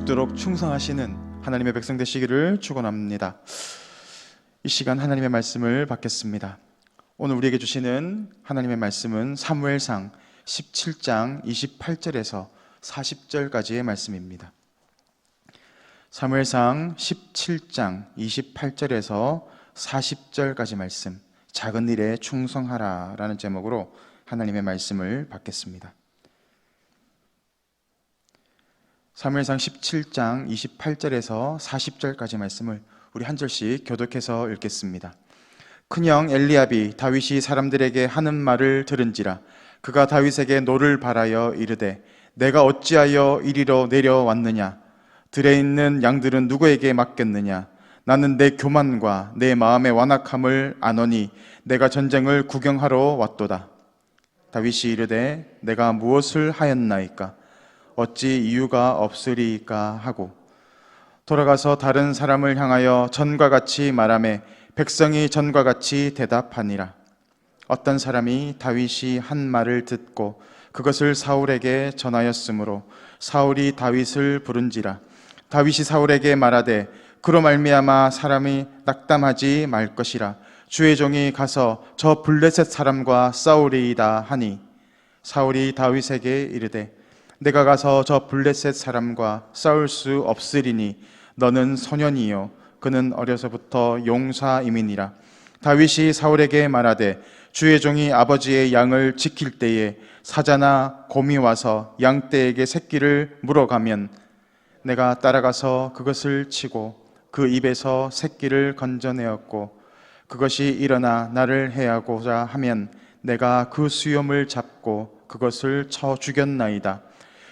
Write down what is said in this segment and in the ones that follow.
죽도록 충성하시는 하나님의 백성 되시기를 축원합니다. 이 시간 하나님의 말씀을 받겠습니다. 오늘 우리에게 주시는 하나님의 말씀은 사무엘상 17장 28절에서 40절까지의 말씀입니다. 사무엘상 17장 28절에서 40절까지 말씀 작은 일에 충성하라라는 제목으로 하나님의 말씀을 받겠습니다. 사무엘상 17장 28절에서 40절까지 말씀을 우리 한 절씩 교독해서 읽겠습니다. 큰형 엘리압이 다윗이 사람들에게 하는 말을 들은지라 그가 다윗에게 노를 바라여 이르되 내가 어찌하여 이리로 내려왔느냐? 들에 있는 양들은 누구에게 맡겼느냐? 나는 내 교만과 내 마음의 완악함을 아노니 내가 전쟁을 구경하러 왔도다. 다윗이 이르되 내가 무엇을 하였나이까 어찌 이유가 없으리까 하고 돌아가서 다른 사람을 향하여 전과 같이 말하매 백성이 전과 같이 대답하니라. 어떤 사람이 다윗이 한 말을 듣고 그것을 사울에게 전하였으므로 사울이 다윗을 부른지라. 다윗이 사울에게 말하되 그로 말미암아 사람이 낙담하지 말 것이라. 주의 종이 가서 저 블레셋 사람과 싸우리이다 하니. 사울이 다윗에게 이르되 내가 가서 저 블레셋 사람과 싸울 수 없으리니 너는 소년이요 그는 어려서부터 용사임이니라 다윗이 사울에게 말하되 주의 종이 아버지의 양을 지킬 때에 사자나 곰이 와서 양떼에게 새끼를 물어가면 내가 따라가서 그것을 치고 그 입에서 새끼를 건져내었고 그것이 일어나 나를 해하고자 하면 내가 그 수염을 잡고 그것을 쳐 죽였나이다.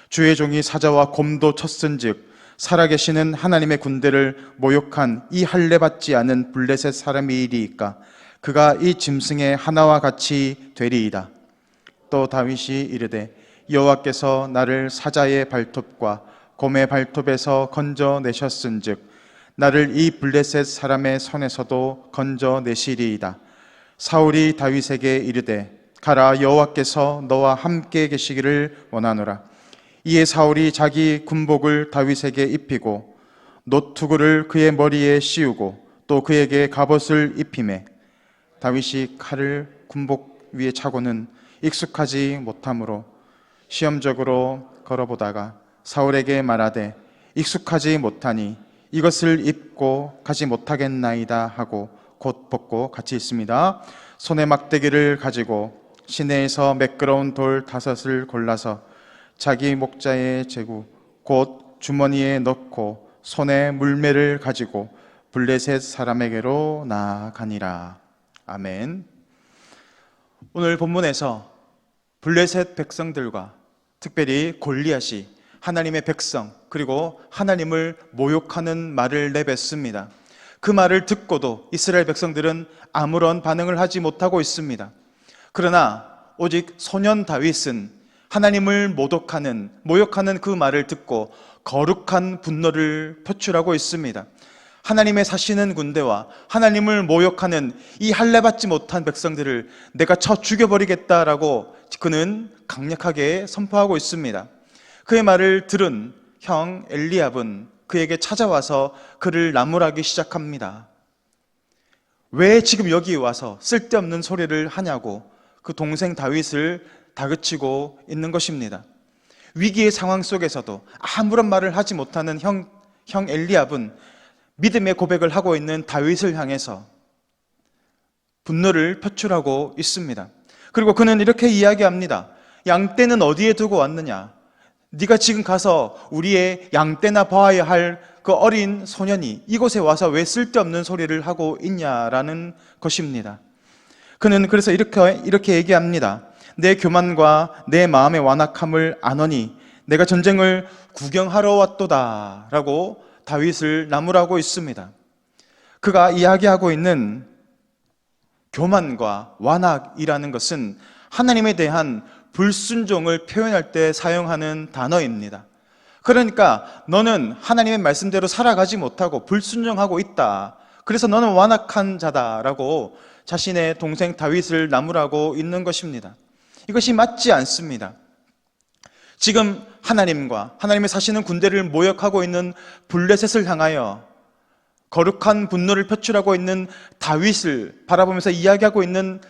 주의 종이 사자와 곰도 쳤은즉 살아계시는 하나님의 군대를 모욕한 이 할례 받지 않은 블레셋 사람이리이까 그가 이 짐승의 하나와 같이 되리이다. 또 다윗이 이르되 여호와께서 나를 사자의 발톱과 곰의 발톱에서 건져 내셨은즉 나를 이 블레셋 사람의 손에서도 건져 내시리이다. 사울이 다윗에게 이르되 가라 여호와께서 너와 함께 계시기를 원하노라. 이에 사울이 자기 군복을 다윗에게 입히고 노투구를 그의 머리에 씌우고 또 그에게 갑옷을 입히매 다윗이 칼을 군복 위에 차고는 익숙하지 못하므로 시험적으로 걸어보다가 사울에게 말하되 익숙하지 못하니 이것을 입고 가지 못하겠나이다 하고 곧 벗고 같이 있습니다. 손에 막대기를 가지고 시내에서 매끄러운 돌 다섯을 골라서 자기 목자의 제구 곧 주머니에 넣고 손에 물매를 가지고 블레셋 사람에게로 나아가니라. 아멘. 오늘 본문에서 블레셋 백성들과 특별히 골리앗이 하나님의 백성 그리고 하나님을 모욕하는 말을 내뱉습니다. 그 말을 듣고도 이스라엘 백성들은 아무런 반응을 하지 못하고 있습니다. 그러나 오직 소년 다윗은 하나님을 모독하는 모욕하는 그 말을 듣고 거룩한 분노를 표출하고 있습니다. 하나님의 사시는 군대와 하나님을 모욕하는 이 할례 받지 못한 백성들을 내가 쳐 죽여버리겠다라고 그는 강력하게 선포하고 있습니다. 그의 말을 들은 형 엘리압은 그에게 찾아와서 그를 나무라기 시작합니다. 왜 지금 여기 와서 쓸데없는 소리를 하냐고 그 동생 다윗을 다그치고 있는 것입니다. 위기의 상황 속에서도 아무런 말을 하지 못하는 형, 형 엘리압은 믿음의 고백을 하고 있는 다윗을 향해서 분노를 표출하고 있습니다. 그리고 그는 이렇게 이야기합니다. 양떼는 어디에 두고 왔느냐? 네가 지금 가서 우리의 양떼나 봐야 할 그 어린 소년이 이곳에 와서 왜 쓸데없는 소리를 하고 있냐라는 것입니다. 그는 그래서 이렇게 이렇게 얘기합니다. 내 교만과 내 마음의 완악함을 아노니 내가 전쟁을 구경하러 왔도다라고 다윗을 나무라고 있습니다. 그가 이야기하고 있는 교만과 완악이라는 것은 하나님에 대한 불순종을 표현할 때 사용하는 단어입니다. 그러니까 너는 하나님의 말씀대로 살아가지 못하고 불순종하고 있다. 그래서 너는 완악한 자다라고 자신의 동생 다윗을 나무라고 있는 것입니다. 이것이 맞지 않습니다. 지금 하나님과 하나님의 사시는 군대를 모욕하고 있는 블레셋을 향하여 거룩한 분노를 표출하고 있는 다윗을 바라보면서 이야기하고 있는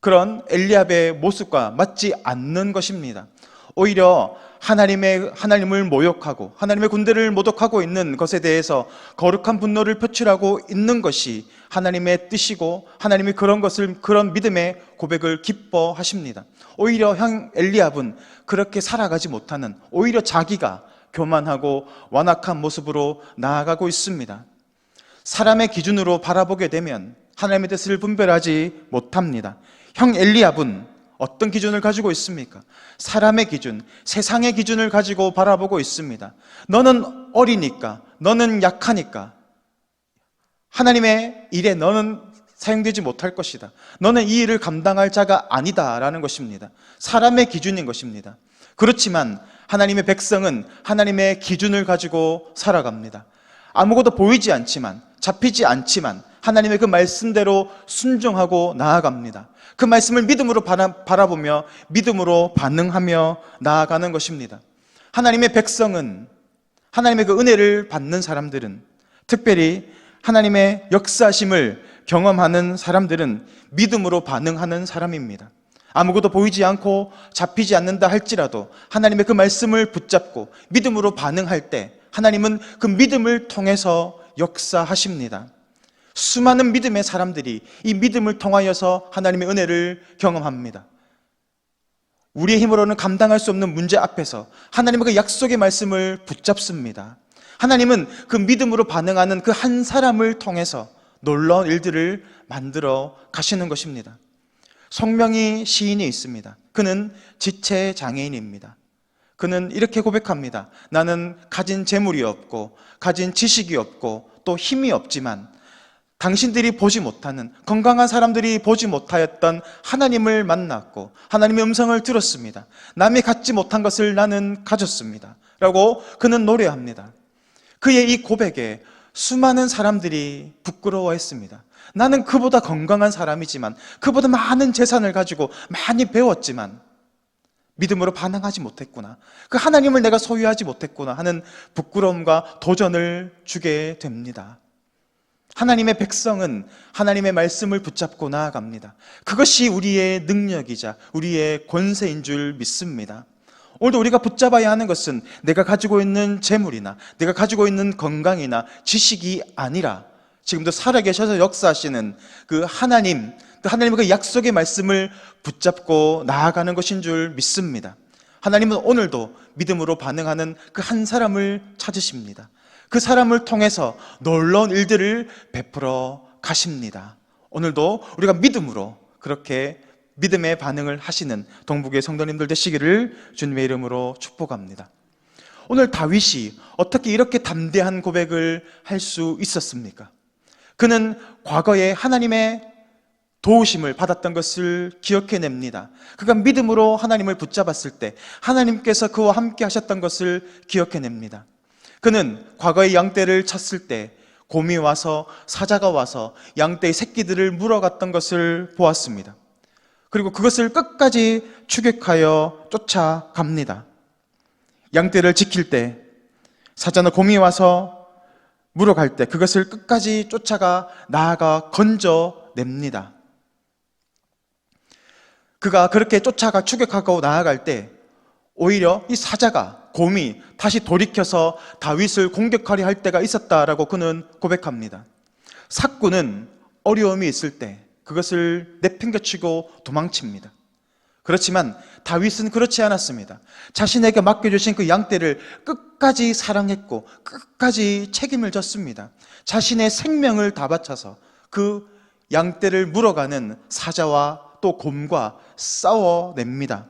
그런 엘리압의 모습과 맞지 않는 것입니다. 오히려 하나님의 하나님을 모욕하고 하나님의 군대를 모독하고 있는 것에 대해서 거룩한 분노를 표출하고 있는 것이 하나님의 뜻이고 하나님이 그런 것을 그런 믿음의 고백을 기뻐하십니다. 오히려 형 엘리압은 그렇게 살아가지 못하는 오히려 자기가 교만하고 완악한 모습으로 나아가고 있습니다. 사람의 기준으로 바라보게 되면 하나님의 뜻을 분별하지 못합니다. 형 엘리압은 어떤 기준을 가지고 있습니까? 사람의 기준, 세상의 기준을 가지고 바라보고 있습니다. 너는 어리니까, 너는 약하니까, 하나님의 일에 너는 사용되지 못할 것이다. 너는 이 일을 감당할 자가 아니다 라는 것입니다. 사람의 기준인 것입니다. 그렇지만 하나님의 백성은 하나님의 기준을 가지고 살아갑니다. 아무것도 보이지 않지만, 잡히지 않지만, 하나님의 그 말씀대로 순종하고 나아갑니다. 그 말씀을 믿음으로 바라, 바라 보며 믿음으로 반응하며 나아가는 것입니다. 하나님의 백성은 하나님의 그 은혜를 받는 사람들은 특별히 하나님의 역사심을 경험하는 사람들은 믿음으로 반응하는 사람입니다. 아무것도 보이지 않고 잡히지 않는다 할지라도 하나님의 그 말씀을 붙잡고 믿음으로 반응할 때 하나님은 그 믿음을 통해서 역사하십니다. 수많은 믿음의 사람들이 이 믿음을 통하여서 하나님의 은혜를 경험합니다. 우리의 힘으로는 감당할 수 없는 문제 앞에서 하나님의 그 약속의 말씀을 붙잡습니다. 하나님은 그 믿음으로 반응하는 그 한 사람을 통해서 놀라운 일들을 만들어 가시는 것입니다. 성명이 시인이 있습니다. 그는 지체 장애인입니다. 그는 이렇게 고백합니다. 나는 가진 재물이 없고, 가진 지식이 없고, 또 힘이 없지만, 당신들이 보지 못하는, 건강한 사람들이 보지 못하였던 하나님을 만났고, 하나님의 음성을 들었습니다. 남이 갖지 못한 것을 나는 가졌습니다. 라고 그는 노래합니다. 그의 이 고백에 수많은 사람들이 부끄러워했습니다. 나는 그보다 건강한 사람이지만, 그보다 많은 재산을 가지고 많이 배웠지만, 믿음으로 반응하지 못했구나. 그 하나님을 내가 소유하지 못했구나 하는 부끄러움과 도전을 주게 됩니다. 하나님의 백성은 하나님의 말씀을 붙잡고 나아갑니다. 그것이 우리의 능력이자 우리의 권세인 줄 믿습니다. 오늘도 우리가 붙잡아야 하는 것은 내가 가지고 있는 재물이나 내가 가지고 있는 건강이나 지식이 아니라 지금도 살아계셔서 역사하시는 그 하나님, 그 하나님의 그 약속의 말씀을 붙잡고 나아가는 것인 줄 믿습니다. 하나님은 오늘도 믿음으로 반응하는 그 한 사람을 찾으십니다. 그 사람을 통해서 놀라운 일들을 베풀어 가십니다. 오늘도 우리가 믿음으로 그렇게 믿음의 반응을 하시는 동북의 성도님들 되시기를 주님의 이름으로 축복합니다. 오늘 다윗이 어떻게 이렇게 담대한 고백을 할 수 있었습니까? 그는 과거에 하나님의 도우심을 받았던 것을 기억해냅니다. 그가 믿음으로 하나님을 붙잡았을 때 하나님께서 그와 함께 하셨던 것을 기억해냅니다. 그는 과거의 양떼를 쳤을 때 곰이 와서 사자가 와서 양떼의 새끼들을 물어갔던 것을 보았습니다. 그리고 그것을 끝까지 추격하여 쫓아갑니다. 양떼를 지킬 때 사자나 곰이 와서 물어갈 때 그것을 끝까지 쫓아가 나아가 건져냅니다. 그가 그렇게 쫓아가 추격하고 나아갈 때 오히려 이 사자가 곰이 다시 돌이켜서 다윗을 공격하려 할 때가 있었다라고 그는 고백합니다. 사꾼은 어려움이 있을 때 그것을 내팽겨치고 도망칩니다. 그렇지만 다윗은 그렇지 않았습니다. 자신에게 맡겨주신 그 양떼를 끝까지 사랑했고 끝까지 책임을 졌습니다. 자신의 생명을 다 바쳐서 그 양떼를 물어가는 사자와 또 곰과 싸워냅니다.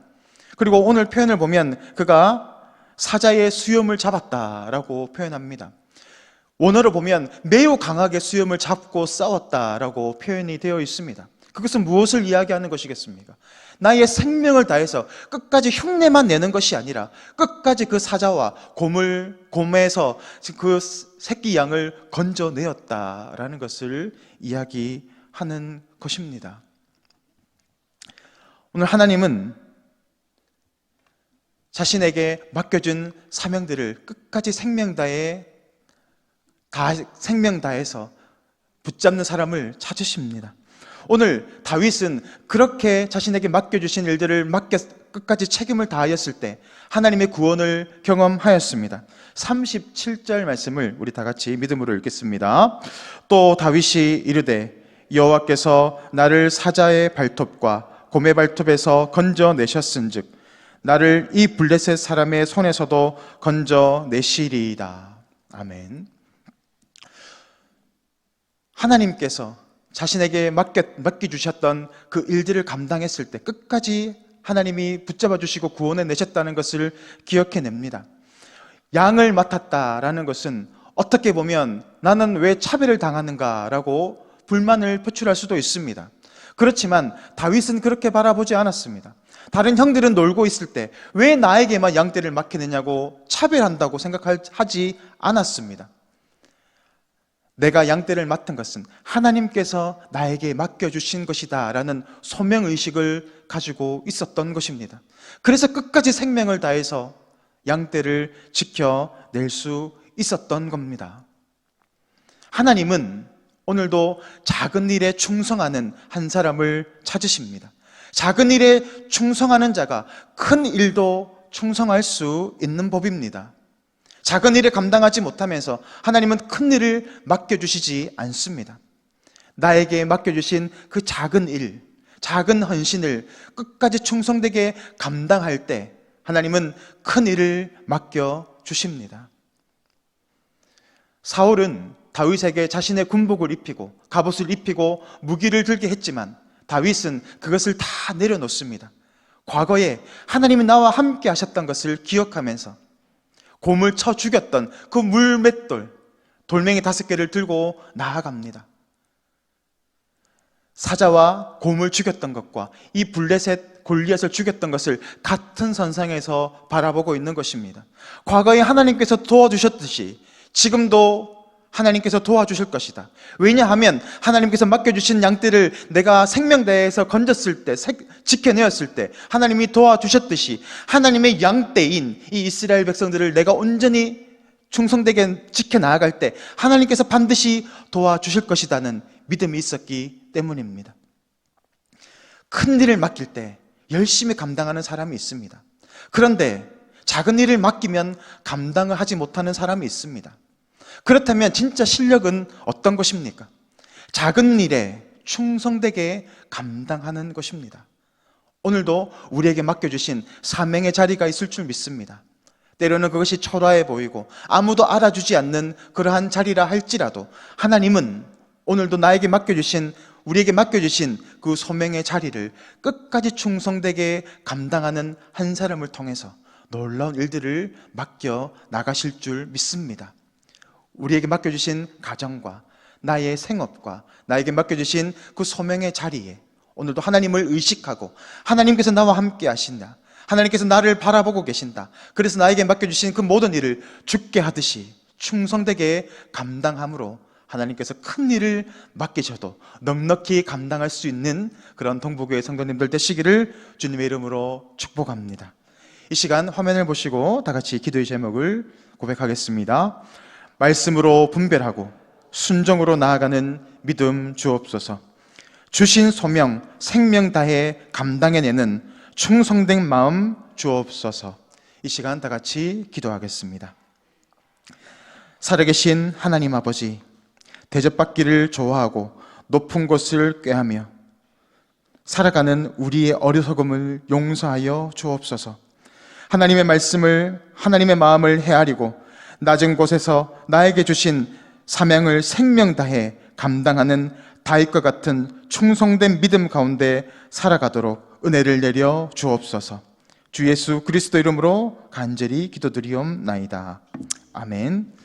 그리고 오늘 표현을 보면 그가 사자의 수염을 잡았다라고 표현합니다. 원어를 보면 매우 강하게 수염을 잡고 싸웠다라고 표현이 되어 있습니다. 그것은 무엇을 이야기하는 것이겠습니까? 나의 생명을 다해서 끝까지 흉내만 내는 것이 아니라 끝까지 그 사자와 곰을 곰에서 그 새끼 양을 건져내었다라는 것을 이야기하는 것입니다. 오늘 하나님은 자신에게 맡겨준 사명들을 끝까지 생명 다해 다 생명 다해서 붙잡는 사람을 찾으십니다. 오늘 다윗은 그렇게 자신에게 맡겨주신 일들을 맡겨 끝까지 책임을 다하였을 때 하나님의 구원을 경험하였습니다. 37절 말씀을 우리 다 같이 믿음으로 읽겠습니다. 또 다윗이 이르되 여호와께서 나를 사자의 발톱과 곰의 발톱에서 건져 내셨은즉 나를 이 블레셋 사람의 손에서도 건져 내시리이다. 아멘. 하나님께서 자신에게 맡겨, 맡겨주셨던 그 일들을 감당했을 때 끝까지 하나님이 붙잡아 주시고 구원해 내셨다는 것을 기억해 냅니다. 양을 맡았다라는 것은 어떻게 보면 나는 왜 차별을 당하는가라고 불만을 표출할 수도 있습니다. 그렇지만 다윗은 그렇게 바라보지 않았습니다. 다른 형들은 놀고 있을 때 왜 나에게만 양떼를 맡기느냐고 차별한다고 생각하지 않았습니다. 내가 양떼를 맡은 것은 하나님께서 나에게 맡겨주신 것이다 라는 소명의식을 가지고 있었던 것입니다. 그래서 끝까지 생명을 다해서 양떼를 지켜낼 수 있었던 겁니다. 하나님은 오늘도 작은 일에 충성하는 한 사람을 찾으십니다. 작은 일에 충성하는 자가 큰 일도 충성할 수 있는 법입니다. 작은 일을 감당하지 못하면서 하나님은 큰 일을 맡겨주시지 않습니다. 나에게 맡겨주신 그 작은 일, 작은 헌신을 끝까지 충성되게 감당할 때 하나님은 큰 일을 맡겨주십니다. 사울은 다윗에게 자신의 군복을 입히고 갑옷을 입히고 무기를 들게 했지만 다윗은 그것을 다 내려놓습니다. 과거에 하나님이 나와 함께 하셨던 것을 기억하면서 곰을 쳐 죽였던 그 물맷돌, 돌멩이 다섯 개를 들고 나아갑니다. 사자와 곰을 죽였던 것과 이 블레셋 골리앗을 죽였던 것을 같은 선상에서 바라보고 있는 것입니다. 과거에 하나님께서 도와주셨듯이 지금도 하나님께서 도와주실 것이다. 왜냐하면 하나님께서 맡겨주신 양떼를 내가 생명대에서 건졌을 때, 지켜내었을 때 하나님이 도와주셨듯이 하나님의 양떼인 이 이스라엘 백성들을 내가 온전히 충성되게 지켜나갈 때 하나님께서 반드시 도와주실 것이다는 믿음이 있었기 때문입니다. 큰 일을 맡길 때 열심히 감당하는 사람이 있습니다. 그런데 작은 일을 맡기면 감당을 하지 못하는 사람이 있습니다. 그렇다면 진짜 실력은 어떤 것입니까? 작은 일에 충성되게 감당하는 것입니다. 오늘도 우리에게 맡겨주신 사명의 자리가 있을 줄 믿습니다. 때로는 그것이 초라해 보이고 아무도 알아주지 않는 그러한 자리라 할지라도 하나님은 오늘도 나에게 맡겨주신 우리에게 맡겨주신 그 소명의 자리를 끝까지 충성되게 감당하는 한 사람을 통해서 놀라운 일들을 맡겨 나가실 줄 믿습니다. 우리에게 맡겨주신 가정과 나의 생업과 나에게 맡겨주신 그 소명의 자리에 오늘도 하나님을 의식하고 하나님께서 나와 함께 하신다. 하나님께서 나를 바라보고 계신다. 그래서 나에게 맡겨주신 그 모든 일을 죽게 하듯이 충성되게 감당함으로 하나님께서 큰 일을 맡기셔도 넉넉히 감당할 수 있는 그런 동부교회 성도님들 되시기를 주님의 이름으로 축복합니다. 이 시간 화면을 보시고 다 같이 기도의 제목을 고백하겠습니다. 말씀으로 분별하고 순종으로 나아가는 믿음 주옵소서. 주신 소명 생명 다해 감당해내는 충성된 마음 주옵소서. 이 시간 다 같이 기도하겠습니다. 살아계신 하나님 아버지, 대접받기를 좋아하고 높은 곳을 꾀하며 살아가는 우리의 어리석음을 용서하여 주옵소서. 하나님의 말씀을 하나님의 마음을 헤아리고 낮은 곳에서 나에게 주신 사명을 생명 다해 감당하는 다윗과 같은 충성된 믿음 가운데 살아가도록 은혜를 내려 주옵소서. 주 예수 그리스도 이름으로 간절히 기도드리옵나이다. 아멘.